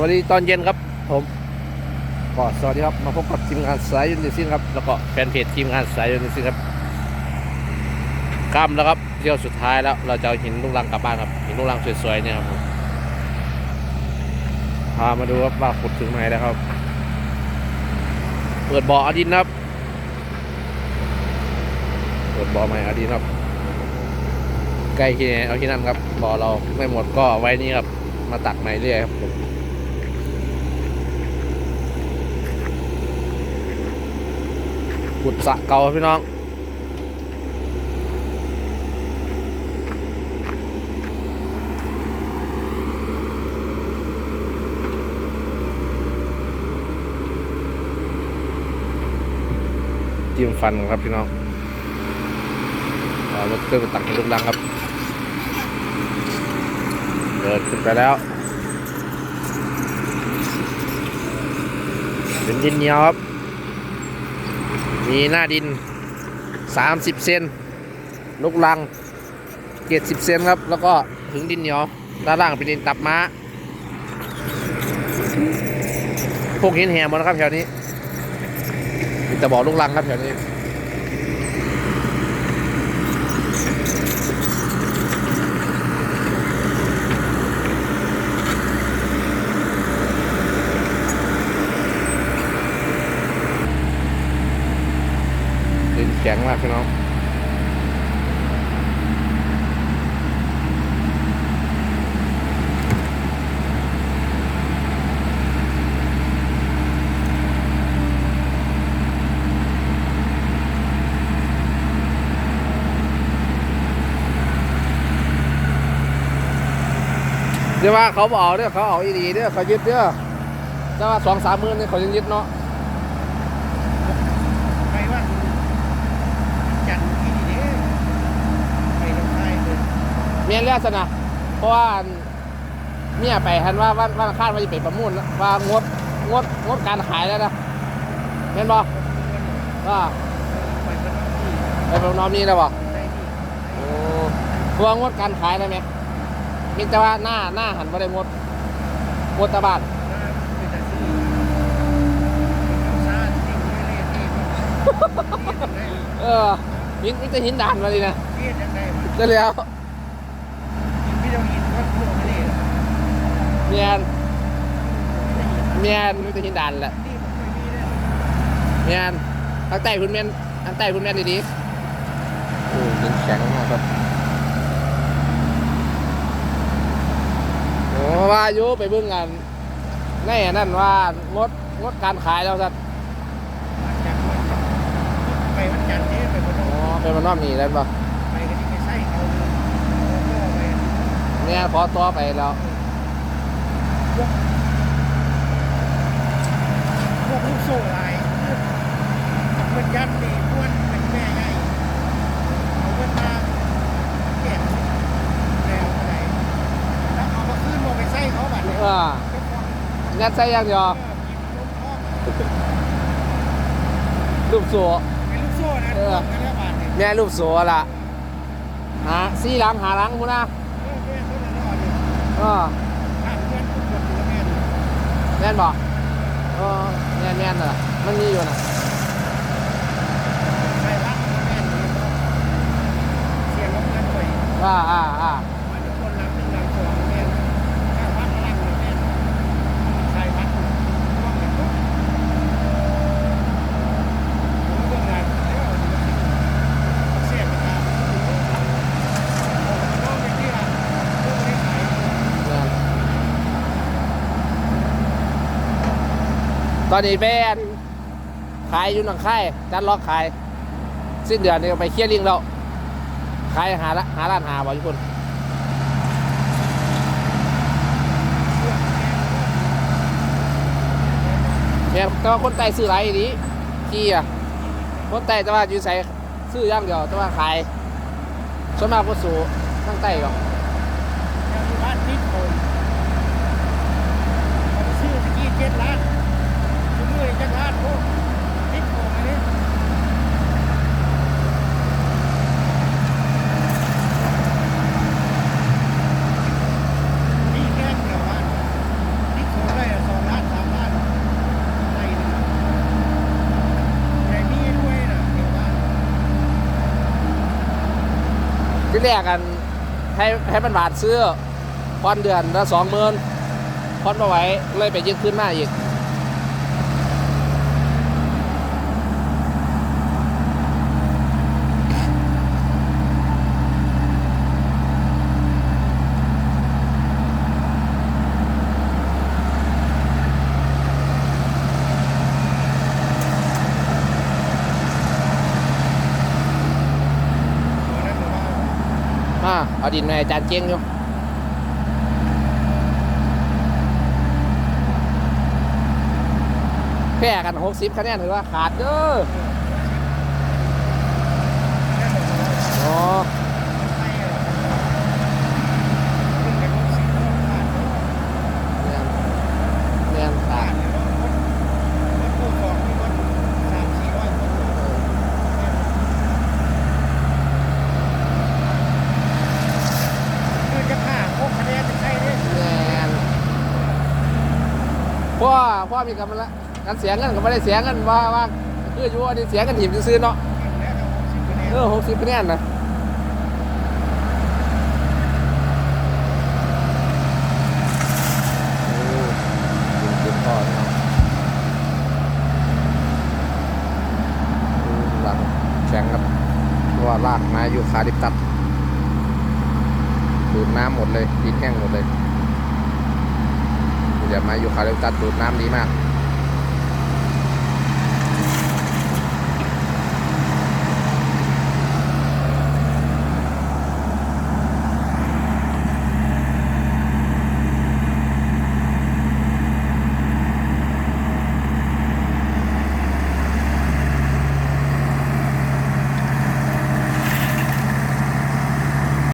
วัสดีตอนเย็นครับผมก็สวัสดีครับมาพบกับทีมงานสายยูนิซินครับแล้วก็แฟนเพจทีมงานสายยูนิซินครับกล้ามแล้วครับเที่ยวสุดท้ายแล้วเราจะเอาหินลูกรังกลับบ้านครับหินลูกรังสวยๆเนี่ยครับผมพามาดูครับว่าขุดถึงไหนแล้วครับ เปิดบ่ออดินครับเปิดบ่อใหม่อดินครับใกล้ที่ไหนเอาที่นั่นครับบ่อเราไม่หมดก็ไว้นี่ครับมาตักใหม่เรื่อยครับผม ขุดสะเกาพี่น้องจิ้มฟันครับพี่น้องเอารถเครื่องตักลูกดังครับ เดินขึ้นไปแล้ว เป็นดินเหนียวครับ มีหน้าดิน 30 เซนลูกลัง70เซนครับ แล้วก็ถึงดินเหนียวด้านล่างเป็นดินตับม้า พวกหินแหมหมดนะครับแถวนี้ แต่บ่อลูกลังครับแถวนี้ ดินแข็งมากพี่น้องเดี๋ยวว่าเขาบอกเด้อเขาเอาอีดีเด้อเขายึดเด้อแต่ว่าสองสามหมื่นนี่ยเขายังยึดเนาะ ไปว่าจันทร์ที่นี่เด้ไปลงไทยเลย เมียนเรียกซะนะเพราะว่าเมียไปหันว่าวันวันอังคาดว่าจะไปประมูลแล้วว่างดงดงดการขายแล้วนะเมียนบอกว่าไปกันที่ไปประนอมนี้แล้วบอกได้ที่โอ้เพราะว่างดการขายแล้วไหมมีแต่ว่าหน้าหน้าหันไม่ได้งดงดแตะบานเป็นแต่ที่ซาที่ไม่เล่นที่ได้เออหินมิจะหินด่านมาเลยนะเทียดยังไงวะได้แล้ว พี่ต้องยินว่าพวกไม่ได้เมียนไม่ได้ยินเมียนมิจะหินด่านแหละนี่ผมไม่มีเลยเมียนทางใต้คุณเมียนทางใต้คุณเมียนดีๆโอ้หินแข็งมากครับโอ้ว่าอายุไปเบิ่งกันแน่นั่นว่างดงดการขายแล้วสัตว์จันทร์วันไปวันจันทร์นี่ไปบนอ๋อเป็นมันนอบนี่แล้วป่ะ ไปกันที่ไปไส้เขาเลยพ่อไป เนี่ยขอตัวไปแล้วพวกลูกโซ่ลายเป็นยันดีม้วนเป็นแม่ใหญ่เอาเงินมาเก็บแล้วอะไรแล้วเอามาขึ้นมาไปไส้เขาบัดนี้เออยัดใส่อยังเดียวรูปสัวเป็นลูกโซ่นะเออกันแล้วบาทเนี่ยแม่รูปสัวล่ะหาสี่หลังหาหลังพูนะ เออถ้าเพื่อนทุกคนตัวแม่ดูแม่นบอกเออแม่นแม่นน่ะมันมีอยู่น่ะใครรักแม่ดูเสียงลงเงินไปอ่าอ่าอ่า มาทุกคนรักหนึ่งรักสองแม่ข้าวัดรักแม่ใครวัดร่วมกันทุกผมเบิ่งงานแล้วเสียบนะครับน้องเป็นที่รักเรื่องไม่ขาย แม่น ตอนนี้เป็นขายอยู่หนังค่ายจัดล็อกขาย สิ้นเดือนนี้ไปเคลียร์ลิงแล้วขายหาละหาร้านหาบ่ทุกคนเนี่ยแต่ว่าคนไต่ซื้อไรดีขี้อะคนไต่แต่ว่าอยู่ใส่ซื้อย่างเดียวแต่ว่าขายส่วนมากก็สูทั้งไต่หรอก ยังอยู่บ้านนิดคนเอาไปซื้อตะกี้เจ็ดล้านซื้อมือจักล้านพวกนิดโคนอันนี้นี่แค่เดียวบ้านนิดโคนได้ แรกกันให้ให้มันบาทซื้อพอนเดือนละสองหมื่นพอนมาไหว้เลยไปยึดขึ้นมาอีก ตัวนั้นหรือว่า อ่าเอาดินมาอาจารย์เจียงอยู่แพ้กันหกสิบคะแนนถือว่าขาดเด้ออ๋ออ ไอ้อะขึ้นไปรถสิบล้อขาดเนอะ เนียนเนียนขา ขา ด ดเลยเนอะรถรถตู้สองนี่รถสามสี่ร้อยคนเลยคือจะฆ่าพวกคะแนนจะใช่เนี่ย เนียน พ่อพ่อมีกันมาแล้วกันเสียเงินก็ไม่ได้เสียเงินว่าว่าคืออยู่ว่านี่เสียเงินหิมซื้อเนาะเออหกสิบคะแนนนะโอ้ยิงเนาะดูหลังแข็งครับเพราะว่าลากมาอยู่คาดิบตัดดูดน้ำหมดเลยดินแห้งหมดเลย เดี๋ยวมาอยู่คาดิบตัดดูดน้ำดีมาก